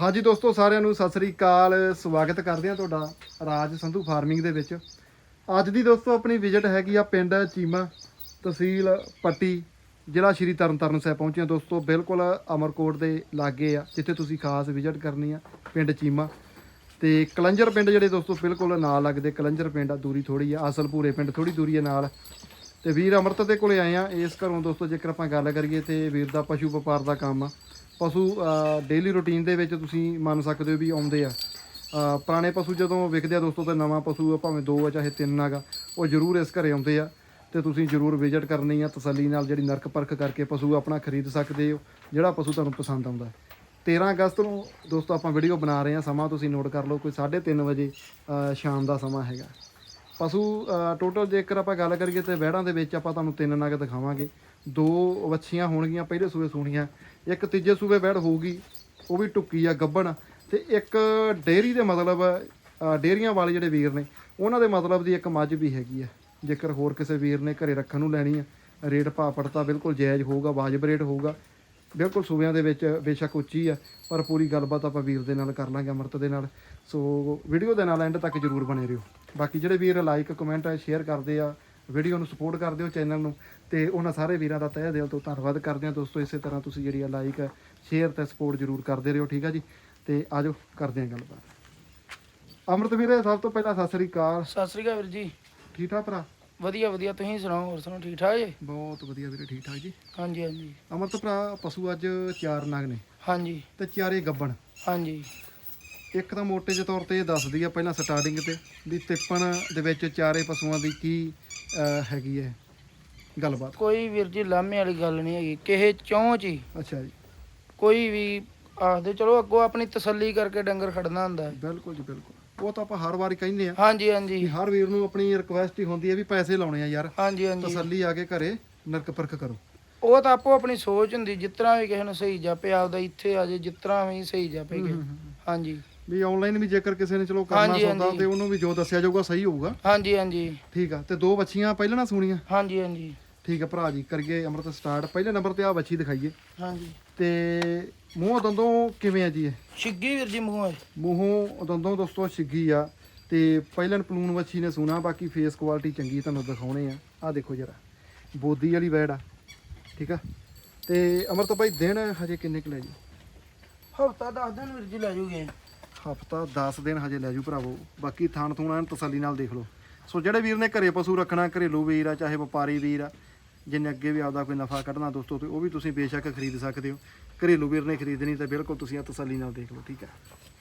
ਹਾਂਜੀ ਦੋਸਤੋ, ਸਾਰਿਆਂ ਨੂੰ ਸਤਿ ਸ੍ਰੀ ਅਕਾਲ। ਸਵਾਗਤ ਕਰਦੇ ਹਾਂ ਤੁਹਾਡਾ ਰਾਜ ਸੰਧੂ ਫਾਰਮਿੰਗ ਦੇ ਵਿੱਚ। ਅੱਜ ਦੀ ਦੋਸਤੋ, ਆਪਣੀ ਵਿਜ਼ਿਟ ਹੈਗੀ ਆ ਪਿੰਡ ਚੀਮਾ ਤਹਿਸੀਲ ਪੱਟੀ, ਜ਼ਿਲ੍ਹਾ ਸ਼੍ਰੀ ਤਰਨਤਾਰਨ ਸਾਹਿਬ ਪਹੁੰਚੇ ਹਾਂ ਦੋਸਤੋ। ਬਿਲਕੁਲ ਅਮਰਕੋਟ ਦੇ ਲਾਗੇ ਆ, ਜਿੱਥੇ ਤੁਸੀਂ ਖਾਸ ਵਿਜ਼ਿਟ ਕਰਨੀ ਆ, ਪਿੰਡ ਚੀਮਾ। ਤੇ ਕਲੰਜਰ ਪਿੰਡ ਜਿਹੜੇ ਦੋਸਤੋ, ਬਿਲਕੁਲ ਨਾਲ ਲੱਗਦੇ। ਕਲੰਜਰ ਪਿੰਡ ਆ, ਦੂਰੀ ਥੋੜੀ ਆ ਅਸਲਪੂਰੇ ਪਿੰਡ ਥੋੜੀ ਦੂਰੀ ਆ ਨਾਲ। ਤੇ ਵੀਰ ਅਮਰਤ ਦੇ ਕੋਲੇ ਆਏ ਆ, ਇਸ ਘਰੋਂ ਦੋਸਤੋ, ਜੇਕਰ ਆਪਾਂ ਗੱਲ ਕਰੀਏ ਤੇ ਵੀਰ ਦਾ ਪਸ਼ੂ ਵਪਾਰ ਦਾ ਕੰਮ ਆ। ਪਸ਼ੂ ਡੇਲੀ ਰੁਟੀਨ ਦੇ ਵਿੱਚ ਤੁਸੀਂ ਮੰਨ ਸਕਦੇ ਹੋ ਵੀ ਆਉਂਦੇ ਆ। ਪੁਰਾਣੇ ਪਸ਼ੂ ਜਦੋਂ ਵਿਕਦੇ ਆ ਦੋਸਤੋ ਤੇ ਨਵਾਂ ਪਸ਼ੂ ਆ, ਭਾਵੇਂ ਦੋ ਆ ਚਾਹੇ ਤਿੰਨ ਆਗਾ ਉਹ ਜ਼ਰੂਰ ਇਸ ਘਰੇ ਆਉਂਦੇ ਆ ਤੇ ਤੁਸੀਂ ਜ਼ਰੂਰ ਵਿਜ਼ਿਟ ਕਰਨੀ ਆ ਤਸੱਲੀ ਨਾਲ ਜਿਹੜੀ ਨਰਕ ਪਰਖ ਕਰਕੇ ਪਸ਼ੂ ਆਪਣਾ ਖਰੀਦ ਸਕਦੇ ਹੋ ਜਿਹੜਾ ਪਸ਼ੂ ਤੁਹਾਨੂੰ ਪਸੰਦ ਆਉਂਦਾ ਹੈ। 13 ਅਗਸਤ ਨੂੰ ਦੋਸਤੋ ਆਪਾਂ ਵੀਡੀਓ ਬਣਾ ਰਹੇ ਹਾਂ ਸਮਾਂ ਤੁਸੀਂ ਨੋਟ ਕਰ ਲਓ ਕੋਈ 3:30 ਵਜੇ ਸ਼ਾਮ ਦਾ ਸਮਾਂ ਹੈਗਾ। ਪਸ਼ੂ ਟੋਟਲ ਜੇਕਰ ਆਪਾਂ ਗੱਲ ਕਰੀਏ ਤੇ ਵਹਿੜਾਂ ਦੇ ਵਿੱਚ ਆਪਾਂ ਤੁਹਾਨੂੰ ਤਿੰਨ ਨਗ ਦਿਖਾਵਾਂਗੇ। ਦੋ ਵੱਛੀਆਂ ਹੋਣਗੀਆਂ ਪਹਿਲੇ ਸੂਏ ਸੂਣੀਆਂ ਇੱਕ ਤੀਜੇ ਸੂਏ ਵਹਿੜ ਹੋਊਗੀ ਉਹ ਵੀ ਟੁੱਕੀ ਆ ਗੱਬਣ ਤੇ ਇੱਕ ਡੇਅਰੀ ਦੇ ਮਤਲਬ ਅ, ਡੇਅਰੀਆਂ ਵਾਲੇ ਜਿਹੜੇ ਵੀਰ ਨੇ ਉਹਨਾਂ ਦੇ ਮਤਲਬ ਦੀ ਇੱਕ ਮੱਝ ਵੀ ਹੈਗੀ ਆ। ਜੇਕਰ ਹੋਰ ਕਿਸੇ ਵੀਰ ਨੇ ਘਰੇ ਰੱਖਣ ਨੂੰ ਲੈਣੀ ਆ ਰੇਟ ਭਾਅ ਪੜਤਾ ਬਿਲਕੁਲ ਜਾਇਜ਼ ਹੋਊਗਾ ਵਾਜਬ ਰੇਟ ਹੋਊਗਾ ਬਿਲਕੁਲ ਸੂਬਿਆਂ ਦੇ ਵਿੱਚ ਬੇਸ਼ੱਕ ਉੱਚੀ ਆ ਪਰ ਪੂਰੀ ਗੱਲਬਾਤ ਆਪਾਂ ਵੀਰ ਦੇ ਨਾਲ ਕਰ ਲਾਂਗੇ ਅਮਰਤ ਦੇ ਨਾਲ। ਸੋ ਵੀਡੀਓ ਦੇ ਨਾਲ ਐਂਡ ਤੱਕ ਜਰੂਰ ਬਣੇ ਰਹੋ। ਬਾਕੀ ਜਿਹੜੇ ਵੀਰ ਲਾਈਕ ਕਮੈਂਟ ਸ਼ੇਅਰ ਕਰਦੇ ਆ ਵੀਡੀਓ ਨੂੰ ਸਪੋਰਟ ਕਰਦੇ ਹੋ ਚੈਨਲ ਨੂੰ ਤੇ ਉਹਨਾਂ ਸਾਰੇ ਵੀਰਾਂ ਦਾ ਤਹਿ ਦਿਲ ਤੋਂ ਧੰਨਵਾਦ ਕਰਦੇ ਆ ਦੋਸਤੋ ਇਸੇ ਤਰ੍ਹਾਂ ਤੁਸੀਂ ਜਿਹੜੀ ਆ ਲਾਈਕ ਸ਼ੇਅਰ ਤੇ ਸਪੋਰਟ ਜਰੂਰ ਕਰਦੇ ਰਹੋ ਠੀਕ ਆ ਜੀ? ਤੇ ਆਜੋ ਕਰਦੇ ਆ ਗੱਲਬਾਤ। ਅਮਰਤ ਵੀਰੇ ਸਭ ਤੋਂ ਪਹਿਲਾਂ ਸਤਿ ਸ੍ਰੀ ਅਕਾਲ। ਸਤਿ ਸ੍ਰੀ ਅਕਾਲ ਵੀਰ ਜੀ। ਠੀਕ ਠਾਕ ਭਰਾ? ਵਧੀਆ ਵਧੀਆ। ਤੁਸੀਂ ਸੁਣਾਓ ਹੋਰ ਸੁਣਾਓ ਠੀਕ ਠਾਕ ਜੀ? ਬਹੁਤ ਵਧੀਆ ਵੀਰੇ ਠੀਕ ਠਾਕ ਜੀ। ਹਾਂਜੀ ਹਾਂਜੀ। ਅਮਰਤ ਭਰਾ ਪਸ਼ੂ ਅੱਜ ਚਾਰ ਨਗ ਨੇ। ਹਾਂਜੀ। ਤੇ ਚਾਰੇ ਗੱਬਣ। ਹਾਂਜੀ। ਇੱਕ ਤਾਂ ਮੋਟੇ ਜਿਹੇ ਤੌਰ ਤੇ ਇਹ ਦੱਸਦੀ ਆ ਪਹਿਲਾਂ ਸਟਾਰਟਿੰਗ ਤੇ ਵੀ ਤਿੱਪਣ ਦੇ ਵਿੱਚ ਚਾਰੇ ਪਸ਼ੂਆਂ ਦੀ ਕੀ ਅਹ, ਹੈਗੀ ਹੈ ਗੱਲਬਾਤ। ਕੋਈ ਵੀਰ ਜੀ ਲਾਮੇ ਵਾਲੀ ਗੱਲ ਨਹੀਂ ਹੈਗੀ ਕਿਸੇ ਚੌਂ ਚ ਹੀ। ਅੱਛਾ ਜੀ। ਕੋਈ ਵੀ ਆਖਦੇ ਚਲੋ ਅੱਗੋਂ ਆਪਣੀ ਤਸੱਲੀ ਕਰਕੇ ਡੰਗਰ ਖੜਨਾ ਹੁੰਦਾ ਹੈ। ਬਿਲਕੁਲ ਜੀ ਬਿਲਕੁਲ। ਉਹ ਤਾਂ ਆਪਾਂ ਹਰ ਵਾਰੀ ਕਹਿੰਦੇ ਆ ਹਾਂਜੀ ਕਿ ਹਾਂਜੀ ਹਰ ਵੀਰ ਨੂੰ ਆਪਣੀ ਰਿਕੁਐਸਟ ਹੀ ਹੁੰਦੀ ਹੈ ਵੀ ਪੈਸੇ ਲਾਉਣੇ ਆ ਯਾਰ। ਹਾਂਜੀ ਹਾਂਜੀ। ਤਸੱਲੀ ਆ ਕੇ ਘਰੇ ਨਰਕ ਪਰਖ ਕਰੋ। ਉਹ ਤਾਂ ਆਪੋ ਆਪਣੀ ਸੋਚ ਹੁੰਦੀ ਜਿਸ ਤਰ੍ਹਾਂ ਵੀ ਕਿਸੇ ਨੂੰ ਸਹੀ ਜਾਪੇ ਆਪਦਾ ਇੱਥੇ ਆ ਜੇ ਜਿਸ ਤਰ੍ਹਾਂ ਵੀ ਸਹੀ ਜਾਪੇ ਕਿਸੇ ਨੂੰ। ਹਾਂਜੀ। ਵੀ ਆਨਲਾਈਨ ਵੀ ਜੇਕਰ ਕਿਸੇ ਨੇ ਚਲੋ ਕਰਨਾ ਹਾਂਜੀ, ਸੌਦਾ ਹਾਂਜੀ। ਤੇ ਉਹਨੂੰ ਵੀ ਜੋ ਦੱਸਿਆ ਜਾਊਗਾ ਸਹੀ ਹੋਊਗਾ। ਹਾਂਜੀ ਹਾਂਜੀ। ਠੀਕ ਆ ਤੇ ਦੋ ਬੱਚੀਆਂ ਪਹਿਲਾਂ ਨਾ ਸੁਣੀਆਂ। ਹਾਂਜੀ ਹਾਂਜੀ। ਠੀਕ ਆ ਭਰਾ ਜੀ ਕਰੀਏ ਅਮਰਤ ਸਟਾਰਟ ਪਹਿਲੇ ਨੰਬਰ ਤੇ ਆ ਬੱਚੀ ਦਿਖਾਈਏ। ਹਾਂਜੀ। ਤੇ ਮੂੰਹ ਦੰਦੋਂ ਕਿਵੇਂ ਆ ਜੀ ਇਹ? ਛਿੱਗੀ ਵੀਰ ਜੀ ਮੂੰਹੋਂ ਮੂੰਹੋਂ ਦੰਦੋਂ ਦੋਸਤੋ ਛਿੱਗੀ ਆ ਤੇ ਪਹਿਲਨ ਪਲੂਨ ਵੱਛੀ ਨੇ ਸੁਣਾ ਬਾਕੀ ਫੇਸ ਕੁਆਲਿਟੀ ਚੰਗੀ ਤੁਹਾਨੂੰ ਦਿਖਾਉਣੇ ਆ। ਆ ਦੇਖੋ ਜਰਾ ਬੋਦੀ ਵਾਲੀ ਵੈੜ ਆ ਠੀਕ ਆ? ਤੇ ਅਮਰਤ ਭਾਈ ਦਿਨ ਹਜੇ ਕਿੰਨੇ ਕੁ ਲੈ ਜੀ ਹਫਤਾ 10 ਦਿਨ ਵੀਰ ਜੀ ਲੈ ਜੂਗੇ ਹਫਤਾ 10 ਦਿਨ ਹਜੇ ਲੈ ਜੂ ਭਰਾਵੋ। ਬਾਕੀ ਥਾਣ ਥੂਣ ਐਨ ਤਸੱਲੀ ਨਾਲ ਦੇਖ ਲਓ। ਸੋ ਜਿਹੜੇ ਵੀਰ ਨੇ ਘਰੇ ਪਸ਼ੂ ਰੱਖਣਾ ਘਰੇਲੂ ਵੀਰ ਆ ਚਾਹੇ ਵਪਾਰੀ ਵੀਰ ਆ ਜਿੰਨੇ ਅੱਗੇ ਵੀ ਆਪਦਾ ਕੋਈ ਨਫਾ ਕੱਢਣਾ ਦੋਸਤੋ ਤੇ ਉਹ ਵੀ ਤੁਸੀਂ ਬੇਸ਼ੱਕ ਖਰੀਦ ਸਕਦੇ ਹੋ। ਘਰੇਲੂ ਵੀਰ ਨੇ ਖਰੀਦਣੀ ਤਾਂ ਬਿਲਕੁਲ ਤੁਸੀਂ ਆ ਤਸੱਲੀ ਨਾਲ ਦੇਖ ਲਓ ਠੀਕ ਹੈ?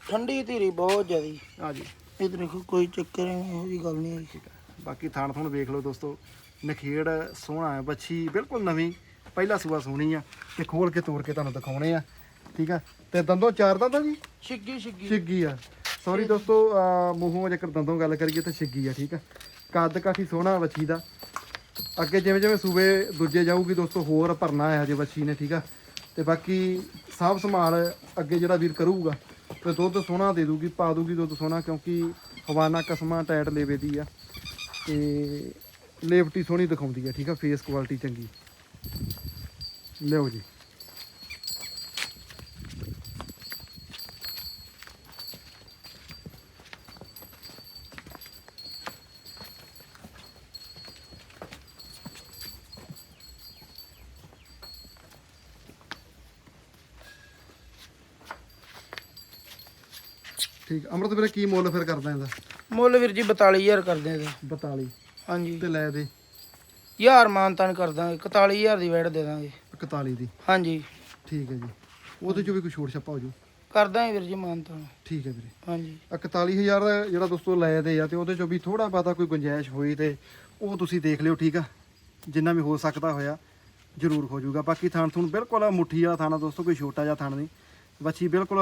ਠੰਡੀ ਧੀਰੀ ਬਹੁਤ ਜ਼ਿਆਦੀ। ਆ ਜੀ। ਇਹ ਦੇਖੋ ਕੋਈ ਚੱਕਰ ਨਹੀਂ ਇਹੋ ਜਿਹੀ ਗੱਲ ਨਹੀਂ ਠੀਕ ਹੈ। ਬਾਕੀ ਥਾਣ ਥੁਣ ਵੇਖ ਲਓ ਦੋਸਤੋ ਨਖੇੜ ਸੋਹਣਾ ਹੈ ਬੱਚੀ ਬਿਲਕੁਲ ਨਵੀਂ ਪਹਿਲਾ ਸੂਆ ਸੋਹਣੀ ਆ ਤੇ ਖੋਲ ਕੇ ਤੋੜ ਕੇ ਤੁਹਾਨੂੰ ਦਿਖਾਉਣੇ ਆ ਠੀਕ ਆ ਤੇ ਦੰਦੋਂ ਚਾਰ ਦੰਦਾਂ ਜੀ? ਛਿੱਗੀ ਛਿੱਗੀ। ਛਿੱਗੀ ਆ। ਸੌਰੀ ਦੋਸਤੋ ਅਹ ਮੂੰਹੋਂ ਜੇਕਰ ਦੰਦੋਂ ਗੱਲ ਕਰੀਏ ਤਾਂ ਛਿੱਗੀ ਆ ਠੀਕ ਆ? ਕੱਦ ਕਾਫੀ ਸੋਹਣਾ ਬੱਚੀ ਦਾ। ਅੱਗੇ ਜਿਵੇਂ ਜਿਵੇਂ ਸੂਬੇ ਦੂਜੇ ਜਾਊਗੀ ਦੋਸਤੋ ਹੋਰ ਭਰਨਾ ਹੈ ਹਜੇ ਬੱਚੀ ਨੇ ਠੀਕ ਆ? ਤੇ ਬਾਕੀ ਸਾਫ਼ ਸੰਭਾਲ ਅੱਗੇ ਜਿਹੜਾ ਵੀਰ ਕਰੂਗਾ ਤੇ ਦੁੱਧ ਸੋਹਣਾ ਦੇ ਦੂਗੀ ਪਾ ਦੂਗੀ ਦੁੱਧ ਸੋਹਣਾ ਕਿਉਂਕਿ ਹਵਾਨਾ ਕਸਮਾਂ ਟਾਈਟ ਲੇਵੇ ਦੀ ਆ। ਤੇ ਲੇਵਟੀ ਸੋਹਣੀ ਦਿਖਾਉਂਦੀ ਆ ਠੀਕ ਆ? ਫੇਸ ਕੁਆਲਿਟੀ ਚੰਗੀ। ਲਿਓ ਜੀ। ਠੀਕ। ਅਮਰਤ ਵੀਰੇ ਕੀ ਮੁੱਲ ਫਿਰ ਕਰਦਾ ਇਹਦਾ? ਮੁੱਲ ਵੀਰ ਜੀ 42000 ਕਰਦੇ ਇਹਦੇ। 42 ਹਾਂਜੀ। ਤੇ ਲੈ ਦੇ। ਯਾਰ ਮਾਨਤਾਨ ਕਰ ਦਾਂਗੇ 41000 ਦੀ ਵੈਟ ਦੇ ਦਾਂਗੇ। 41 ਦੀ। ਹਾਂਜੀ। ਠੀਕ ਹੈ ਜੀ। ਉਹਦੇ ਚੋਂ ਵੀ ਕੋਈ ਛੋਟ ਛੱਪਾ ਹੋ ਜੂ? ਕਰ ਦਾਂਗੇ ਵੀਰ ਜੀ ਮਾਨਤਾਨ ਠੀਕ ਹੈ ਵੀਰੇ। ਹਾਂਜੀ। ਆਹ 41000 ਜਿਹੜਾ ਦੋਸਤੋ ਲੈ ਦੇ ਆ ਤੇ ਉਹਦੇ ਚੋਂ ਵੀ ਥੋੜਾ ਬਾਤਾ ਕੋਈ ਗੁੰਜਾਇਸ਼ ਹੋਈ ਤੇ ਉਹ ਤੁਸੀਂ ਦੇਖ ਲਿਓ ਠੀਕ ਆ? ਜਿੰਨਾ ਵੀ ਹੋ ਸਕਦਾ ਹੋਇਆ ਜ਼ਰੂਰ ਹੋ ਜਾਊਗਾ ਬਾਕੀ ਥਾਣ ਥੂਣ ਬਿਲਕੁਲ ਮੁੱਠੀ ਵਾਲਾ ਥਾਣਾ ਦੋਸਤੋ ਕੋਈ ਛੋਟਾ ਜਿਹਾ ਥਾਣ ਨਹੀਂ। ਬੱਚੀ ਬਿਲਕੁਲ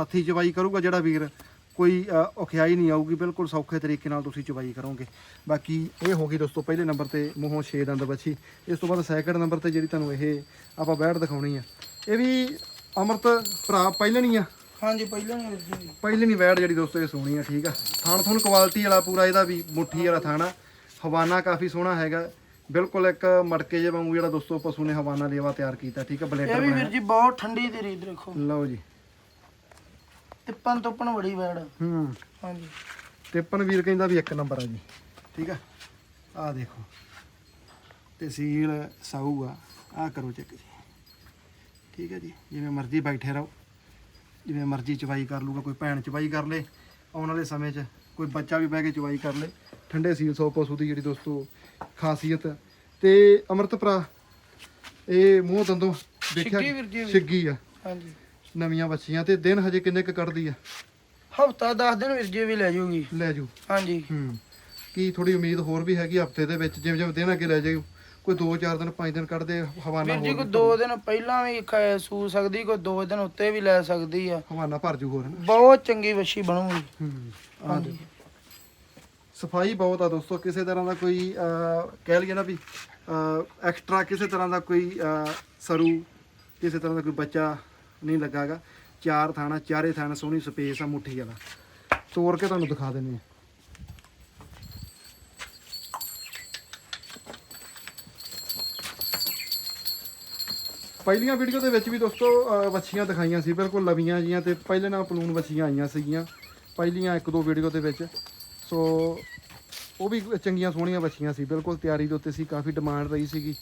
ਹੱਥੀ ਚਵਾਈ ਕਰੂਗਾ ਜਿਹੜਾ ਵੀਰ ਕੋਈ ਔਖਿਆਈ ਨਹੀਂ ਆਊਗੀ। ਬਿਲਕੁਲ ਸੌਖੇ ਤਰੀਕੇ ਨਾਲ ਤੁਸੀਂ ਚਵਾਈ ਕਰੋਗੇ। ਬਾਕੀ ਇਹ ਹੋ ਗਈ ਦੋਸਤੋ ਪਹਿਲੇ ਨੰਬਰ ਤੇ ਮੂੰਹੋਂ 6 ਦੰਦ ਬੱਚੀ ਇਸ ਤੋਂ ਬਾਅਦ ਸੈਕਿੰਡ ਨੰਬਰ ਤੇ ਜਿਹੜੀ ਤੁਹਾਨੂੰ ਇਹ ਆਪਾਂ ਬੈਠ ਦਿਖਾਉਣੀ ਆ। ਇਹ ਵੀ ਅਮਰਤ ਭਰਾ ਪਹਿਲਣੀ ਆ? ਹਾਂਜੀ ਪਹਿਲਾਂ ਨਹੀਂ ਵੀਰ ਜੀ। ਪਹਿਲੀ ਨਹੀਂ ਵੈੜ ਜਿਹੜੀ ਦੋਸਤੋ ਇਹ ਸੋਹਣੀ ਆ ਠੀਕ ਆ। ਥਾਣ ਥੁਣ ਕੁਆਲਿਟੀ ਵਾਲਾ ਪੂਰਾ ਇਹਦਾ ਵੀ ਮੁੱਠੀ ਵਾਲਾ ਥਾਣਾ। ਹਵਾਨਾ ਕਾਫੀ ਸੋਹਣਾ ਹੈਗਾ। ਬਿਲਕੁਲ ਇੱਕ ਮਟਕੇ ਜੇ ਵਾਂਗੂ ਜਿਹੜਾ ਦੋਸਤੋ ਪਸ਼ੂ ਨੇ ਹਵਾਨਾ ਲੇਵਾ ਤਿਆਰ ਕੀਤਾ ਠੀਕ ਆ ਇਹ ਬਲੇਡਰ ਵੀ ਵੀਰ ਜੀ ਬਹੁਤ ਠੰਡੀ ਧੀਰੀ ਦੇਖੋ। ਲਓ ਜੀ। ਤਿੱਪਨ ਤੁੱਪਨ ਬੜੀ ਵੈੜ। ਹੂੰ। ਹਾਂਜੀ। ਤਿੱਪਨ ਵੀਰ ਕਹਿੰਦਾ ਵੀ ਇੱਕ ਨੰਬਰ ਆ ਜੀ ਠੀਕ ਆ? ਆ ਦੇਖੋ। ਤਹਿਸੀਲ ਸਾਊ ਆ ਆ ਕਰੋ ਚੈੱਕ ਜੀ। ਠੀਕ ਹੈ ਜੀ ਜਿਵੇਂ ਮਰਜ਼ੀ ਬੈਠੇ ਰਹੋ। ਜਿਵੇਂ ਮਰਜ਼ੀ ਚਵਾਈ ਕਰ ਲੂਗਾ ਕੋਈ ਭੈਣ ਚਵਾਈ ਕਰ ਲੇ। ਆਉਣ ਵਾਲੇ ਸਮੇਂ 'ਚ ਕੋਈ ਬੱਚਾ ਵੀ ਬਹਿ ਕੇ ਚਵਾਈ ਕਰ ਲੇ। ਠੰਡੇ ਸੀਲ ਸੌ ਪਸ਼ੂ ਦੀ ਜਿਹੜੀ ਦੋਸਤੋ ਖਾਸੀਅਤ ਤੇ ਅਮਰਤ ਭਰਾ ਇਹ ਮੂੰਹ ਦੰਦੋਂ ਦੇਖਿਆ ਛਿੱਗੀ ਵੀਰ ਜੀ ਇਹ ਵੀ। ਛਿੱਗੀ ਆ। ਹਾਂਜੀ। ਨਵੀਆਂ ਬੱਚੀਆਂ ਤੇ ਦਿਨ ਹਜੇ ਕਿੰਨੇ ਕੁ ਕੱਢਦੀ ਆ? ਹਫਤਾ 10 ਦਿਨ ਵੀਰ ਜੀ ਵੀ ਲੈ ਜਾਊਗੀ ਲੈ ਜੂ। ਹਾਂਜੀ। ਹੂੰ। ਕੀ ਥੋੜੀ ਉਮੀਦ ਹੋਰ ਵੀ ਹੈਗੀ ਹਫ਼ਤੇ ਦੇ ਵਿੱਚ ਜਿਵੇਂ ਜਿਵੇਂ ਦਿਨ ਅੱਗੇ ਲੈ ਜਾਈਓ ਕੋਈ 2-4 ਦਿਨ 5 ਦਿਨ ਕੱਢਦੇ ਹਵਾਨਾ ਵੀਰ ਜੀ ਹੋਰ ਵੀ 2 ਦਿਨ ਪਹਿਲਾਂ ਵੀ ਖ- ਸੂ ਸਕਦੀ ਕੋਈ 2 ਦਿਨ ਉੱਤੇ ਵੀ ਲੈ ਸਕਦੀ ਆ। ਹਵਾਨਾ ਭਰ ਜੂ ਹੋਰ ਹਨਾ ਬਹੁਤ ਚੰਗੀ ਵੱਛੀ ਬਣੂਗੀ। ਹੂੰ। ਹਾਂਜੀ। ਸਫ਼ਾਈ ਬਹੁਤ ਆ ਦੋਸਤੋ, ਕਿਸੇ ਤਰ੍ਹਾਂ ਦਾ ਕੋਈ ਕਹਿ ਲਈਏ ਨਾ ਵੀ ਐਕਸਟਰਾ ਕਿਸੇ ਤਰ੍ਹਾਂ ਦਾ ਕੋਈ ਸਰੂ, ਕਿਸੇ ਤਰ੍ਹਾਂ ਦਾ ਕੋਈ ਬੱਚਾ ਨਹੀਂ ਲੱਗਾਗਾ ਚਾਰ ਥਾਣਾ, ਚਾਰੇ ਥਾਣਾ ਸੋਹਣੀ ਸਪੇਸ ਆ, ਮੁੱਠੀ ਵਾਲਾ। ਤੋੜ ਕੇ ਤੁਹਾਨੂੰ ਦਿਖਾ ਦਿੰਦੇ ਆ ਪਹਿਲੀਆਂ ਵੀਡੀਓ ਦੇ ਵਿੱਚ ਵੀ ਦੋਸਤੋ ਵੱਛੀਆਂ ਦਿਖਾਈਆਂ ਸੀ, ਬਿਲਕੁਲ ਲਵੀਆਂ ਜੀਆਂ ਤੇ ਪਹਿਲੇ ਨਾਲ ਪਲੂਨ ਵੱਛੀਆਂ ਆਈਆਂ ਸੀਗੀਆਂ। ਪਹਿਲੀਆਂ ਇੱਕ ਦੋ ਵੀਡੀਓ ਦੇ ਵਿੱਚ। ਸੋ ਉਹ ਵੀ ਚੰਗੀਆਂ ਸੋਹਣੀਆਂ ਵੱਛੀਆਂ ਸੀ। ਬਿਲਕੁਲ ਤਿਆਰੀ ਦੇ ਉੱਤੇ ਸੀ, ਕਾਫੀ ਡਿਮਾਂਡ ਰਹੀ ਸੀਗੀ।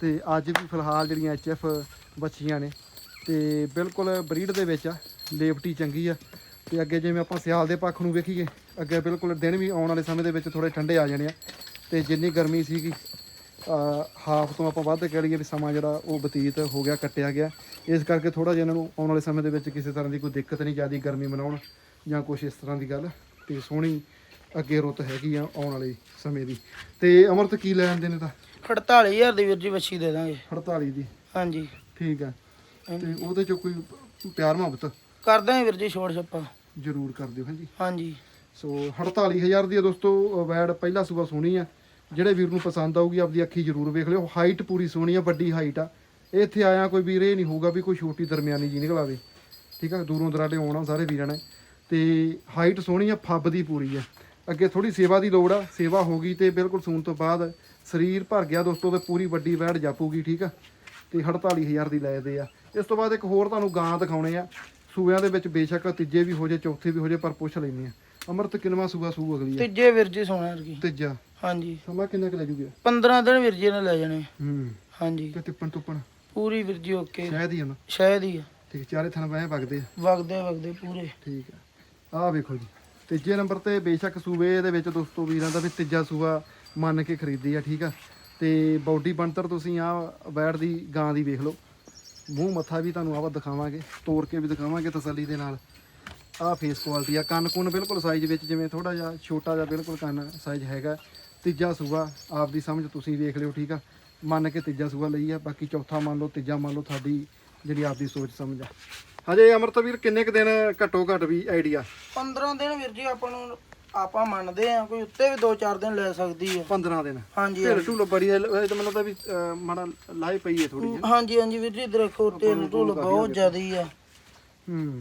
ਤੇ ਅੱਜ ਵੀ ਫਿਲਹਾਲ ਜਿਹੜੀਆਂ ਐਚਐਫ ਵੱਛੀਆਂ ਨੇ, ਤੇ ਬਿਲਕੁਲ ਬਰੀਡ ਦੇ ਵਿੱਚ ਆ, ਲੇਵਟੀ ਚੰਗੀ ਆ। ਤੇ ਅੱਗੇ ਜਿਵੇਂ ਆਪਾਂ ਸਿਆਲ ਦੇ ਪੱਖ ਨੂੰ ਵੇਖੀਏ, ਅੱਗੇ ਬਿਲਕੁਲ ਦਿਨ ਵੀ ਆਉਣ ਵਾਲੇ ਸਮੇਂ ਦੇ ਵਿੱਚ ਥੋੜੇ ਠੰਡੇ ਆ ਜਾਣੇ ਆ। ਤੇ ਜਿੰਨੀ ਗਰਮੀ ਸੀਗੀ ਹਾਫ ਤੋਂ ਆਪਾਂ ਵੱਧ ਕਹਿ ਲਈਏ ਵੀ ਸਮਾਂ ਜਿਹੜਾ ਉਹ ਬਤੀਤ ਹੋ ਗਿਆ, ਕੱਟਿਆ ਗਿਆ। ਇਸ ਕਰਕੇ ਥੋੜਾ ਜਿਹਾ ਇਹਨਾਂ ਨੂੰ ਆਉਣ ਵਾਲੇ ਸਮੇਂ ਦੇ ਵਿੱਚ ਕਿਸੇ ਤਰ੍ਹਾਂ ਦੀ ਕੋਈ ਦਿੱਕਤ ਨਹੀਂ, ਜ਼ਿਆਦੀ ਗਰਮੀ ਮਨਾਉਣ ਜਾਂ ਕੁਝ ਇਸ ਤਰ੍ਹਾਂ ਦੀ ਗੱਲ, ਤੇ ਸੋਹਣੀ ਅੱਗੇ ਰੁੱਤ ਹੈਗੀ ਆ ਆਉਣ ਵਾਲੇ ਸਮੇਂ ਦੀ। ਤੇ ਅਮਰਤ ਕੀ ਲੈਣ ਦੇ ਨੇ ਤਾਂ 48000 ਦੀ ਵੀਰ ਜੀ ਵੱਛੀ ਦੇ ਦਾਂਗੇ। 48 ਦੀ। ਹਾਂਜੀ। ਠੀਕ ਆ। ਤੇ ਉਹਦੇ ਚ ਕੋਈ ਪਿਆਰ ਮੁਹੱਬਤ? ਕਰ ਦਾਂਗੇ ਵੀਰ ਜੀ ਛੋੜ ਛੱਪਾ। ਜ਼ਰੂਰ ਕਰ ਦਿਓ ਹਾਂਜੀ। ਹਾਂਜੀ। ਸੋ 48000 ਦੀ ਆ ਦੋਸਤੋ ਵੈਡ ਪਹਿਲਾ ਸੂਬਾ ਸੋਹਣੀ ਆ। ਜਿਹੜੇ ਵੀਰ ਨੂੰ ਪਸੰਦ ਆਊਗੀ ਆਪਦੀ ਅੱਖੀ ਜ਼ਰੂਰ ਵੇਖ ਲਿਓ। ਹਾਈਟ ਪੂਰੀ ਸੋਹਣੀ ਆ ਵੱਡੀ ਹਾਈਟ ਆ। ਇੱਥੇ ਆਇਆ ਕੋਈ ਵੀਰ ਇਹ ਨਹੀਂ ਹੋਊਗਾ ਵੀ ਕੋਈ ਛੋਟੀ ਦਰਮਿਆਨੀ ਜੀ ਨਿਕਲ ਆਵੇ। ਠੀਕ ਆ ਦੂਰੋਂ ਦਰਾਡੇ ਆਉਣਾ ਸਾਰੇ ਵੀਰਾਂ ਨੇ। ਤੇ ਹਾਈਟ ਸੋਹਣੀ ਆ ਫੱਬ ਦੀ ਪੂਰੀ ਆ। ਅੱਗੇ ਥੋੜੀ ਸੇਵਾ ਦੀ ਲੋੜ ਆ। ਸੇਵਾ ਹੋ ਗਈ ਤੇ ਬਿਲਕੁਲ ਸੂਣ ਤੋਂ ਬਾਅਦ ਸਰੀਰ ਭਰ ਗਿਆ ਦੋਸਤੋ ਤੇ ਪੂਰੀ ਵੱਡੀ ਵੈੜ ਜਾਪੂਗੀ ਠੀਕ ਆ? ਤੇ 48000 ਦੀ ਲੈ ਦੇ ਆ। ਇਸ ਤੋਂ ਬਾਅਦ ਇੱਕ ਹੋਰ ਤੁਹਾਨੂੰ ਗਾਂ ਦਿਖਾਉਣੇ ਆ। ਸੂਬਿਆਂ ਦੇ ਵਿੱਚ ਬੇਸ਼ੱਕ ਤੀਜੇ ਵੀ ਹੋ ਜੇ ਚੌਥੇ ਵੀ ਹੋ ਜੇ ਪਰ ਪੁੱਛ ਲੈਨੇ ਆ। ਅਮਰਤ ਕਿੰਨਵਾਂ ਸੂਬਾ ਸੂ ਅਗਲੀ ਆ? ਤੀਜੇ ਵੀਰ ਜੀ ਸੋਨਾ ਤੀਜਾ। ਹਾਂਜੀ। ਸਮਾਂ ਕਿੰਨਾ ਕੁ ਲੈ ਜੂਗੀ? 15 ਦਿਨ ਵੀਰ ਜੀ ਨੇ ਲੈ ਜਾਣੇ। ਹੂੰ। ਹਾਂਜੀ। ਤੇ ਤਿੱਪਣ ਤੁੱਪਣ? ਪੂਰੀ ਵੀਰ ਜੀ ਓਕੇ। ਸ਼ਾਇਦ ਹੀ ਹੁਣ ਸ਼ਾਇਦ ਹੀ ਆ। ਠੀਕ ਚਾਰੇ ਥਣ ਬਹਿ ਵਗਦੇ ਆ। ਵਗਦੇ ਵਗਦੇ ਪੂਰੇ। ਠੀਕ ਆ। ਆਹ ਵੇਖੋ ਜੀ। ਤੀਜੇ ਨੰਬਰ ਤੇ ਬੇਸ਼ੱਕ ਸੂਬੇ ਦੇ ਵਿੱਚ ਦੋਸਤੋ ਵੀਰਾਂ ਦਾ ਵੀ ਤੀਜਾ ਸੂਆ ਮੰਨ ਕੇ ਖਰੀਦੀ ਆ, ਠੀਕ ਆ? ਤੇ ਬਾਡੀ ਬਣਤਰ ਤੁਸੀਂ ਆ ਬੈੜ ਦੀ ਗਾਂ ਦੀ ਵੇਖ ਲਓ। ਮੂੰਹ ਮੱਥਾ ਵੀ ਤੁਹਾਨੂੰ ਆਵਾ ਦਿਖਾਵਾਂਗੇ, ਤੋੜ ਕੇ ਵੀ ਦਿਖਾਵਾਂਗੇ ਤਸੱਲੀ ਦੇ ਨਾਲ। ਆਹ ਫੇਸ ਕੁਆਲਿਟੀ ਆ, ਕੰਨ ਕੁੰਨ ਬਿਲਕੁਲ ਸਾਈਜ਼ ਵਿੱਚ ਜਿਵੇਂ ਥੋੜਾ ਜਿਹਾ ਛੋਟਾ ਜਿਹਾ ਬਿਲਕੁਲ ਕੰਨ ਸਾਈਜ਼ ਹੈਗਾ। ਤੀਜਾ ਸੂਆ ਆਪਦੀ ਸਮਝ ਤੁਸੀਂ ਵੇਖ ਲਿਓ, ਠੀਕ ਆ? ਮੰਨ ਕੇ ਤੀਜਾ ਸੂਆ ਲਈ ਆ, ਬਾਕੀ ਚੌਥਾ ਮੰਨ ਲਓ, ਤੀਜਾ ਮੰਨ ਲਓ, ਤੁਹਾਡੀ ਜਿਹੜੀ ਆਪਦੀ ਸੋਚ ਸਮਝ ਆ। ਹਜੇ ਅਮਰਤਵੀਰ ਕਿੰਨੇ ਕੁ ਦਿਨ ਘੱਟੋ ਘੱਟ ਵੀ ਆਈਡੀਆ 15 ਦਿਨ ਵੀਰ ਜੀ ਆਪਾਂ ਨੂੰ ਆਪਾਂ ਮੰਨਦੇ ਆ ਕੋਈ ਉੱਤੇ ਵੀ 2-4 ਦਿਨ ਲੈ ਸਕਦੀ ਆ 15 ਦਿਨ। ਹਾਂਜੀ ਢਿੱਲ ਢੁੱਲ ਬੜੀ ਹੈ ਇਹ ਤਾਂ ਮੈਨੂੰ ਤਾਂ ਵੀ ਅਹ, ਮਾੜਾ ਲਾਹੇ ਪਈ ਹੈ ਥੋੜੀ ਹਾਂਜੀ ਹਾਂਜੀ ਵੀਰ ਜੀ ਦੇਖੋ ਢਿੱਲ ਢੁੱਲ ਬਹੁਤ ਜ਼ਿਆਦੀ ਆ ਹੂੰ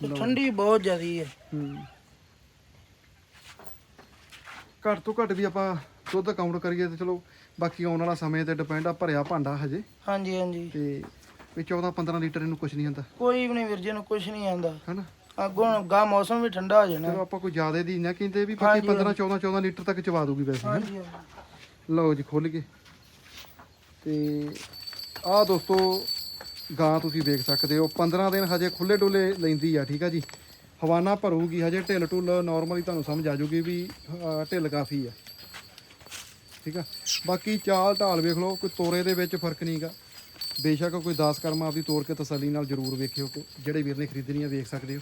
ਤੇ ਠੰਡੀ ਬਹੁਤ ਜ਼ਿਆਦੀ ਆ ਹੂੰ। ਘੱਟ ਤੋਂ ਘੱਟ ਵੀ ਆਪਾਂ ਦੁੱਧ ਕਾਊਂਟ ਕਰੀਏ ਤੇ ਚਲੋ ਬਾਕੀ ਆਉਣ ਵਾਲਾ ਸਮੇਂ ਤੇ ਡਿਪੈਂਡ ਆ ਭਰਿਆ ਭਾਂਡਾ ਹਜੇ। ਹਾਂਜੀ ਹਾਂਜੀ। ਤੇ ਵੀ 14 15 ਲੀਟਰ ਇਹਨੂੰ ਕੁਝ ਨਹੀਂ ਹੁੰਦਾ ਕੋਈ ਵੀ ਨਹੀਂ ਵੀਰ ਜੀ ਨੂੰ ਕੁਝ ਨਹੀਂ ਆਂਦਾ ਹਨਾ? ਅੱਗੋਂ ਗਾ ਮੌਸਮ ਵੀ ਠੰਡਾ ਹੋ ਜਾਣਾ। ਚਲੋ ਆਪਾਂ ਕੋਈ ਜ਼ਿਆਦਾ ਦੀ ਨਾ ਕਹਿੰਦੇ ਵੀ ਬਾਕੀ 15 14 14 ਲੀਟਰ ਤੱਕ ਚਵਾ ਦੂਗੀ ਵੈਸੇ? ਹਾਂਜੀ। ਲਓ ਜੀ ਖੁੱਲ ਗਏ। ਤੇ ਆਹ ਦੋਸਤੋ ਗਾਂ ਤੁਸੀਂ ਵੇਖ ਸਕਦੇ ਹੋ। 15 ਦਿਨ ਹਜੇ ਖੁੱਲੇ ਡੁੱਲੇ ਲੈਂਦੀ ਆ ਠੀਕ ਆ ਜੀ? ਹਵਾਨਾ ਭਰੂਗੀ ਹਜੇ ਢਿੱਲ ਢੁੱਲ ਨਾਰਮਲੀ ਤੁਹਾਨੂੰ ਸਮਝ ਆ ਜਾਊਗੀ ਵੀ ਢਿੱਲ ਕਾਫੀ ਆ। ਠੀਕ ਆ? ਬਾਕੀ ਚਾਲ ਢਾਲ ਵੇਖ ਲਓ ਕੋਈ ਤੋਰੇ ਦੇ ਵਿੱਚ ਫ਼ਰਕ ਨਹੀਂਗਾ ਬੇਸ਼ੱਕ ਕੋਈ 10 ਕਰਮ ਆਪਦੀ ਤੋੜ ਕੇ ਤਸੱਲੀ ਨਾਲ ਜ਼ਰੂਰ ਵੇਖਿਓ ਕਿ ਜਿਹੜੇ ਵੀਰ ਨੇ ਖਰੀਦਣੀ ਆ ਵੇਖ ਸਕਦੇ ਹੋ।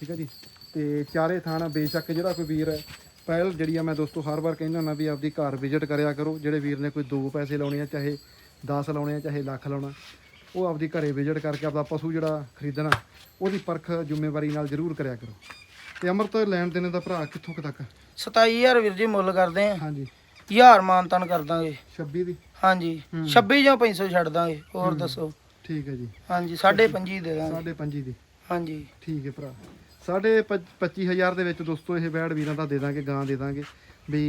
ਠੀਕ ਆ ਜੀ? ਤੇ ਚਾਰੇ ਥਾਣਾ ਬੇਸ਼ੱਕ ਜਿਹੜਾ ਕੋਈ ਵੀਰ ਹੈ ਪਹਿਲ ਜਿਹੜੀ ਆ ਮੈਂ ਦੋਸਤੋ ਹਰ ਵਾਰ ਕਹਿੰਦਾ ਹੁੰਦਾ ਵੀ ਆਪਦੀ ਘਰ ਵਿਜ਼ਿਟ ਕਰਿਆ ਕਰੋ ਜਿਹੜੇ ਵੀਰ ਨੇ ਕੋਈ 2 ਪੈਸੇ ਲਾਉਣੇ ਆ ਚਾਹੇ 10 ਲਾਉਣੇ ਆ ਚਾਹੇ ਲੱਖ ਲਾਉਣਾ ਉਹ ਆਪਦੀ ਘਰੇ ਵਿਜ਼ਿਟ ਕਰਕੇ ਆਪਦਾ ਪਸ਼ੂ ਜਿਹੜਾ ਖਰੀਦਣਾ ਉਹਦੀ ਪਰਖ ਜ਼ਿੰਮੇਵਾਰੀ ਨਾਲ ਜ਼ਰੂਰ ਕਰਿਆ ਕਰੋ। ਤੇ ਅਮਰਤ ਲੈਣ ਦੇਣ ਦਾ ਭਰਾ ਕਿੱਥੋਂ ਤੱਕ? 27000 ਵੀਰ ਜੀ ਮੁੱਲ ਕਰਦੇ ਆ। ਹਾਂਜੀ। ਹਜ਼ਾਰ ਮਾਨਤਨ ਕਰ ਦਾਂਗੇ। 26 ਦੀ? ਹਾਂਜੀ 26 ਜਾਂ 500 ਛੱਡ ਦਾਂਗੇ ਹੋਰ ਦੱਸੋ। ਠੀਕ ਹੈ ਜੀ। ਹਾਂਜੀ 5.5 ਦੇ ਦਾਂਗੇ। ਸਾਢੇ ਪੰਜੀ ਦੀ। ਹਾਂਜੀ। ਠੀਕ ਹੈ ਭਰਾ। ਸਾਢੇ 25000 ਦੇ ਵਿੱਚ ਦੋਸਤੋ ਇਹ ਬੈੜ ਵੀਰਾਂ ਦਾ ਦੇ ਦਾਂਗੇ ਗਾਂ ਦੇ ਦਾਂਗੇ। ਵੀ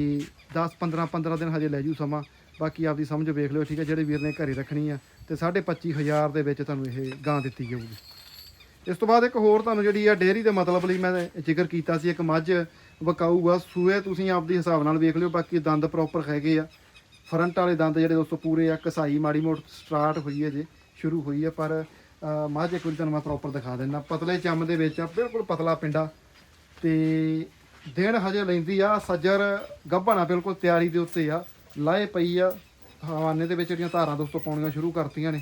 10 15 15 ਦਿਨ ਹਜੇ ਲੈ ਜੂ ਸਮਾਂ। ਬਾਕੀ ਆਪਦੀ ਸਮਝ ਵੇਖ ਲਿਓ ਠੀਕ ਹੈ ਜਿਹੜੇ ਵੀਰ ਨੇ ਘਰੇ ਰੱਖਣੀ ਆ ਤੇ ਸਾਢੇ 25000 ਦੇ ਵਿੱਚ ਤੁਹਾਨੂੰ ਇਹ ਗਾਂ ਦਿੱਤੀ ਜਾਊਗੀ। ਇਸ ਤੋਂ ਬਾਅਦ ਇੱਕ ਹੋਰ ਤੁਹਾਨੂੰ ਜਿਹੜੀ ਆ ਡੇਅਰੀ ਦੇ ਮਤਲਬ ਲਈ ਮੈਂ ਜ਼ਿਕਰ ਕੀਤਾ ਸੀ ਇੱਕ ਮੱਝ ਵਕਾਊ ਆ ਸੂਏ ਤੁਸੀਂ ਆਪਦੀ ਹਿਸਾਬ ਨਾਲ ਵੇਖ ਲਿਓ ਬਾਕੀ ਦੰਦ ਪ੍ਰੋਪਰ ਹੈਗੇ ਆ। ਫਰੰਟ ਵਾਲੇ ਦੰਦ ਜਿਹੜੇ ਦੋਸਤੋ ਪੂਰੇ ਆ ਕਸਾਈ ਮਾੜੀ ਮੋਟ ਸਟਾਰਟ ਹੋਈ ਹੈ ਜੇ ਸ਼ੁਰੂ ਹੋਈ ਹੈ ਪਰ ਅਹ, ਮੱਝ ਇੱਕ ਵਾਰੀ ਤੁਹਾਨੂੰ ਮੈਂ ਪ੍ਰੋਪਰ ਦਿਖਾ ਦਿੰਦਾ। ਪਤਲੇ ਚੰਮ ਦੇ ਵਿੱਚ ਆ ਬਿਲਕੁਲ ਪਤਲਾ ਪਿੰਡਾ। ਤੇ ਦਿਨ ਹਜੇ ਲੈਂਦੀ ਆ ਸੱਜਰ ਗੱਭਣਾ ਬਿਲਕੁਲ ਤਿਆਰੀ ਦੇ ਉੱਤੇ ਆ ਲਾਏ ਪਈ ਆ। ਹਵਾਨੇ ਦੇ ਵਿੱਚ ਜਿਹੜੀਆਂ ਧਾਰਾਂ ਦੋਸਤੋ ਪਾਉਣੀਆਂ ਸ਼ੁਰੂ ਕਰਤੀਆਂ ਨੇ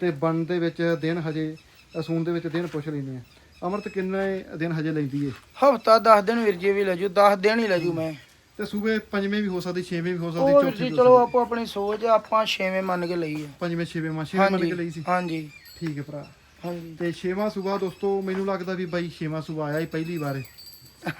ਤੇ ਬਣ ਦੇ ਵਿੱਚ ਦਿਨ ਹਜੇ ਅਸੂਨ ਦੇ ਵਿੱਚ ਦਿਨ ਪੁੱਛ ਲੈਂਦੇ ਆ। ਅਮਰਤ ਕਿੰਨੇ ਦਿਨ ਹਜੇ ਲੈਂਦੀ ਏ? ਹਫਤਾ 10 ਦਿਨ ਵੀਰ ਜੀ ਵੀ ਲੈ ਜੂ 10 ਦਿਨ ਹੀ ਲੈ ਜੂ ਮੈਂ। ਤੇ ਸੂਬੇ ਪੰਜਵੇਂ ਵੀ ਹੋ ਸਕਦੀ ਛੇਵੇਂ ਵੀ ਹੋ ਉਹ ਸਕਦੀ ਵੀਰ ਚੌਥੀ ਜੀ ਵੀ ਹੋ ਚਲੋ ਸਕਦੀ। ਆਪੋ ਆਪਣੀ ਸੋਚ ਆ, ਆਪਾਂ ਛੇਵੇਂ ਮੰਨ ਕੇ ਲਈ ਆ। ਪੰਜਵੇਂ ਛੇਵੇਂ ਮਾ ਛੇਵੇਂ ਮੰਨ ਕੇ ਲਈ ਸੀ। ਹਾਂਜੀ। ਠੀਕ ਹੈ ਭਰਾ। ਹਾਂਜੀ। ਤੇ ਛੇਵਾਂ ਸੂਬਾ ਦੋਸਤੋ ਮੈਨੂੰ ਲੱਗਦਾ ਵੀ ਬਾਈ ਛੇਵਾਂ ਸੂਬਾ ਆਇਆ ਹੀ ਪਹਿਲੀ ਵਾਰ ਏ।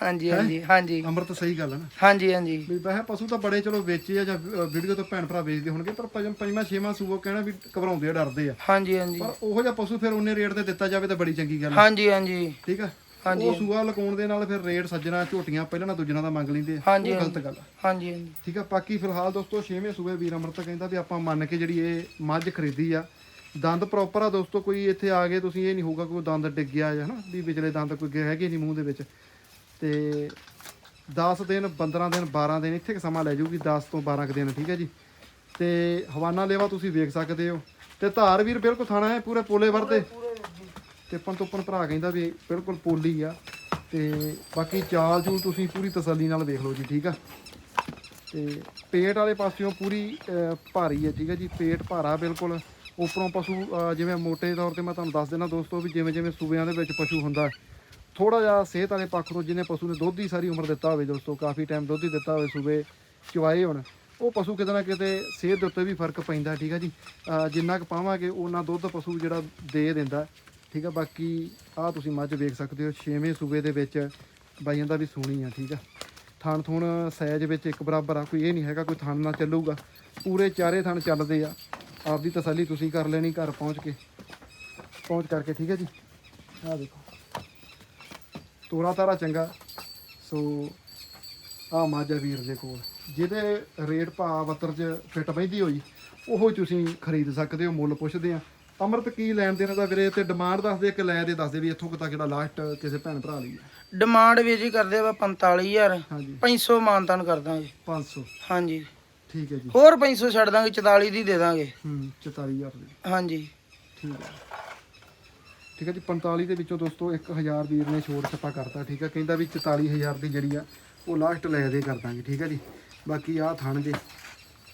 ਹਾਂਜੀ ਹਾਂਜੀ ਹਾਂਜੀ। ਅੰਮ੍ਰਿਤ ਸਹੀ ਗੱਲ ਹੈ ਨਾ। ਹਾਂਜੀ ਹਾਂਜੀ। ਵੀ ਵੈਸੇ ਪਸ਼ੂ ਤਾਂ ਬੜੇ ਚਲੋ ਵੇਚੇ ਆ ਜਾਂ ਵੀਡੀਓ ਤੋਂ ਭੈਣ ਭਰਾ ਵੇਚਦੇ ਹੋਣਗੇ ਪਰ ਪੰਜ- ਪੰਜਵਾਂ ਛੇਵਾਂ ਸੂਬਾ ਕਹਿਣਾ ਵੀ ਘਬਰਾਉਂਦੇ ਆ ਡਰਦੇ ਆ। ਹਾਂਜੀ ਹਾਂਜੀ। ਪਰ ਉਹੋ ਜਿਹਾ ਪਸ਼ੂ ਫਿਰ ਉਹਨੇ ਰੇਟ ਤੇ ਦਿੱਤਾ ਜਾਵੇ ਤਾਂ ਬੜੀ ਚੰਗੀ ਗੱਲ ਆ। ਹਾਂਜੀ ਹਾਂਜੀ। ਠੀਕ ਆ? ਹਾਂਜੀ। ਉਹ ਸੂਆ ਲਕਾਉਣ ਦੇ ਨਾਲ ਫਿਰ ਰੇਟ ਸੱਜਣਾ ਝੋਟੀਆਂ ਪਹਿਲਾਂ ਨਾ ਦੂਜਣਾ ਦਾ ਮੰਗ ਲੈਂਦੇ ਆ। ਹਾਂਜੀ, ਉਹ ਗਲਤ ਗੱਲ ਆ। ਹਾਂਜੀ ਹਾਂਜੀ। ਠੀਕ ਆ ਬਾਕੀ ਫਿਲਹਾਲ ਦੋਸਤੋ ਛੇਵੇਂ ਸੂਬੇ ਵੀਰ ਅਮਰਤ ਕਹਿੰਦਾ ਵੀ ਆਪਾਂ ਮੰਨ ਕੇ ਜਿਹੜੀ ਇਹ ਮੱਝ ਖਰੀਦੀ ਆ ਦੰਦ ਪ੍ਰੋਪਰ ਆ ਦੋਸਤੋ ਕੋਈ ਇੱਥੇ ਆ ਗਏ ਤੁਸੀਂ ਇਹ ਨਹੀਂ ਹੋਊਗਾ ਕੋਈ ਦੰਦ ਡਿੱਗ ਗਿਆ ਜਾਂ ਹਨਾ ਵੀ ਵਿਚਲੇ ਦੰਦ ਕੋਈ ਗਏ ਹੈਗੇ ਨਹੀਂ ਮੂੰਹ ਦੇ ਵਿੱਚ। ਤੇ 10 ਦਿਨ 15 ਦਿਨ 12 ਦਿਨ ਇੱਥੇ ਕੁ ਸਮਾਂ ਲੈ ਜਾਊਗੀ 10 ਤੋਂ 12 ਕੁ ਦਿਨ ਠੀਕ ਹੈ ਜੀ। ਤੇ ਹਵਾਨਾ ਲੇਵਾ ਤੁਸੀਂ ਵੇਖ ਸਕਦੇ ਹੋ। ਤੇ ਧਾਰ ਵੀਰ ਬਿਲਕੁਲ ਥਾਣਾ ਹੈ ਪੂਰੇ ਪੋਲੇ ਵਰਤੇ ਤੇ ਪਨ ਤੁੱਪਣ ਭਰਾ ਕਹਿੰਦਾ ਵੀ ਬਿਲਕੁਲ ਪੋਲੀ ਆ। ਤੇ ਬਾਕੀ ਚਾਲ ਚੂਲ ਤੁਸੀਂ ਪੂਰੀ ਤਸੱਲੀ ਨਾਲ ਵੇਖ ਲਓ ਜੀ, ਠੀਕ ਆ? ਤੇ ਪੇਟ ਵਾਲੇ ਪਾਸਿਓਂ ਪੂਰੀ ਭਾਰੀ ਹੈ ਠੀਕ ਹੈ ਜੀ? ਪੇਟ ਭਾਰਾ ਬਿਲਕੁਲ। ਉੱਪਰੋਂ ਪਸ਼ੂ ਜਿਵੇਂ ਮੋਟੇ ਤੌਰ ਤੇ ਮੈਂ ਤੁਹਾਨੂੰ ਦੱਸ ਦੇਣਾ ਦੋਸਤੋ ਵੀ ਜਿਵੇਂ ਜਿਵੇਂ ਸੂਬਿਆਂ ਦੇ ਵਿੱਚ ਪਸ਼ੂ ਹੁੰਦਾ ਥੋੜਾ ਜਿਹਾ ਸਿਹਤ ਵਾਲੇ ਪੱਖ ਤੋਂ ਜਿਹਨੇ ਪਸ਼ੂ ਨੇ ਦੁੱਧ ਹੀ ਸਾਰੀ ਉਮਰ ਦਿੱਤਾ ਹੋਵੇ ਦੋਸਤੋ, ਕਾਫੀ ਟਾਈਮ ਦੁੱਧ ਹੀ ਦਿੱਤਾ ਹੋਵੇ ਸੂਬੇ ਚਵਾਏ ਹੋਣ, ਉਹ ਪਸ਼ੂ ਕਿਤੇ ਨਾ ਕਿਤੇ ਸਿਹਤ ਦੇ ਉੱਤੇ ਵੀ ਫ਼ਰਕ ਪੈਂਦਾ, ਠੀਕ ਹੈ ਜੀ? ਜਿੰਨਾ ਕੁ ਪਾਵਾਂਗੇ ਉਹਨਾਂ ਦੁੱਧ ਪਸ਼ੂ ਜਿਹੜਾ ਦੇ ਦਿੰਦਾ। ਠੀਕ ਆ, ਬਾਕੀ ਆਹ ਤੁਸੀਂ ਮੱਝ ਵੇਖ ਸਕਦੇ ਹੋ, ਛੇਵੇਂ ਸੂਬੇ ਦੇ ਵਿੱਚ ਬਾਈਆਂ ਦਾ ਵੀ ਸੋਹਣੀ ਆ, ਠੀਕ ਆ। ਥਣ ਥੁਣ ਸਾਈਜ਼ ਵਿੱਚ ਇੱਕ ਬਰਾਬਰ ਆ, ਕੋਈ ਇਹ ਨਹੀਂ ਹੈਗਾ ਕੋਈ ਥਣ ਨਾਲ ਚੱਲੂਗਾ। ਪੂਰੇ ਚਾਰੇ ਥਣ ਚੱਲਦੇ ਆ। ਆਪਦੀ ਤਸੱਲੀ ਤੁਸੀਂ ਕਰ ਲੈਣੀ ਘਰ ਪਹੁੰਚ ਕੇ। ਪਹੁੰਚ ਕਰਕੇ, ਠੀਕ ਹੈ ਜੀ? ਆਹ ਦੇਖੋ। ਤੋਰਾ ਤਾਰਾ ਚੰਗਾ। ਸੋ ਆ ਮਾਝਾ ਵੀਰ ਦੇ ਕੋਲ। ਜਿਹਦੇ ਰੇਟ ਭਾਅ ਵਤਰ ਚ ਫਿੱਟ ਬੈਂਦੀ ਹੋਈ, ਉਹ ਤੁਸੀਂ ਖਰੀਦ ਸਕਦੇ ਹੋ, ਮੁੱਲ ਪੁੱਛਦੇ ਆ। ਅਮਰਤ ਕੀ ਲੈਣ ਦੇਣ ਦਾ ਵੀਰੇ? ਤੇ ਡਿਮਾਂਡ ਦੱਸਦੇ ਕਿ ਲੈ ਦੇ ਦੱਸਦੇ ਵੀ ਇੱਥੋਂ ਤੱਕ ਜਿਹੜਾ ਲਾਸਟ ਕਿਸੇ ਭੈਣ ਭਰਾ ਲਈ ਹੈ। ਡਿਮਾਂਡ ਵੀਰ ਜੀ ਕਰਦੇ ਵਾ 45000 ਹਾਂਜੀ। 500 ਮਾਨਤਾਨ ਕਰ ਦਾਂਗੇ 500 ਹਾਂਜੀ। ਠੀਕ ਹੈ ਜੀ। ਹੋਰ 500 ਛੱਡ ਦਾਂਗੇ 44 ਦੀ ਦੇ ਦਾਂਗੇ। ਹੂੰ 44000 ਦੀ। ਹਾਂਜੀ। ਠੀਕ ਹੈ। ਠੀਕ ਹੈ ਜੀ 45 ਦੇ ਵਿੱਚੋਂ ਦੋਸਤੋ 1000 ਵੀਰ ਨੇ ਛੋਟ ਛੱਪਾ ਕਰਤਾ ਠੀਕ ਹੈ। ਕਹਿੰਦਾ ਵੀ 44000 ਦੀ ਜਿਹੜੀ ਆ ਉਹ ਲਾਸਟ ਲੈ ਦੇ ਕਰ ਦਾਂਗੇ ਠੀਕ ਹੈ ਜੀ। ਬਾਕੀ ਆਹ ਥਣ ਜੇ।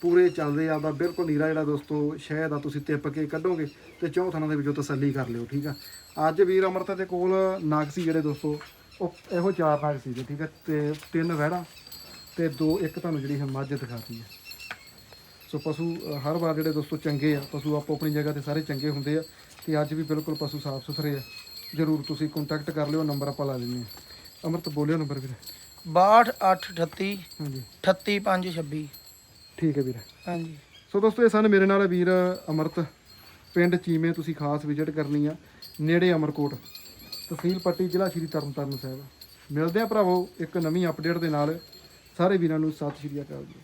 ਪੂਰੇ ਚੱਲਦੇ ਆ ਦਾ ਬਿਲਕੁਲ ਨੀਰਾ ਜਿਹੜਾ ਦੋਸਤੋ ਸ਼ਹਿਦ ਆ ਤੁਸੀਂ ਤਿੱਪ ਕੇ ਕੱਢੋਗੇ ਤੇ ਚੌਂ ਥਣਾਂ ਦੇ ਵਿੱਚੋਂ ਤਸੱਲੀ ਕਰ ਲਿਓ ਠੀਕ ਆ? ਅੱਜ ਵੀਰ ਅਮਰਤ ਦੇ ਕੋਲ ਨਾਗ ਸੀ ਜਿਹੜੇ ਦੋਸਤੋ ਉਹ ਇਹੋ ਚਾਰ ਨਾਗ ਸੀ ਠੀਕ ਹੈ ਤੇ ਤਿੰਨ ਵਹਿੜਾ ਤੇ ਦੋ ਇੱਕ ਤੁਹਾਨੂੰ ਜਿਹੜੀ ਹੈ ਮੱਝ ਦਿਖਾਤੀ ਹੈ। ਸੋ ਪਸ਼ੂ ਹਰ ਵਾਰ ਜਿਹੜੇ ਦੋਸਤੋ ਚੰਗੇ ਆ ਪਸ਼ੂ ਆਪੋ ਆਪਣੀ ਜਗ੍ਹਾ ਤੇ ਸਾਰੇ ਚੰਗੇ ਹੁੰਦੇ ਆ ਤੇ ਅੱਜ ਵੀ ਬਿਲਕੁਲ ਪਸ਼ੂ ਸਾਫ਼ ਸੁਥਰੇ ਆ। ਜਰੂਰ ਤੁਸੀਂ ਕੰਟੈਕਟ ਕਰ ਲਿਓ ਨੰਬਰ ਆਪਾਂ ਲਾ ਦਿੰਦੇ ਆ ਅਮਰਤ ਬੋਲਿਓ ਨੰਬਰ ਵੀਰੇ। 62838 ਹਾਂਜੀ। 38526 ਠੀਕ ਹੈ ਵੀਰੇ। ਹਾਂਜੀ। ਸੋ ਦੋਸਤੋ ਇਹ ਸਨ ਮੇਰੇ ਨਾਲ ਵੀਰ ਅਮਰਤ। ਪਿੰਡ ਚੀਮੇ ਤੁਸੀਂ ਖਾਸ ਵਿਜ਼ਿਟ ਕਰਨੀ ਆ ਨੇੜੇ ਅਮਰਕੋਟ। ਤਹਿਸੀਲ ਪੱਟੀ ਜ਼ਿਲ੍ਹਾ ਸ਼੍ਰੀ ਤਰਨਤਾਰਨ ਸਾਹਿਬ। ਮਿਲਦੇ ਆ ਭਰਾਵੋ ਇੱਕ ਨਵੀਂ ਅਪਡੇਟ ਦੇ ਨਾਲ। ਸਾਰੇ ਵੀਰਾਂ ਨੂੰ ਸਤਿ ਸ਼੍ਰੀ ਅਕਾਲ ਜੀ।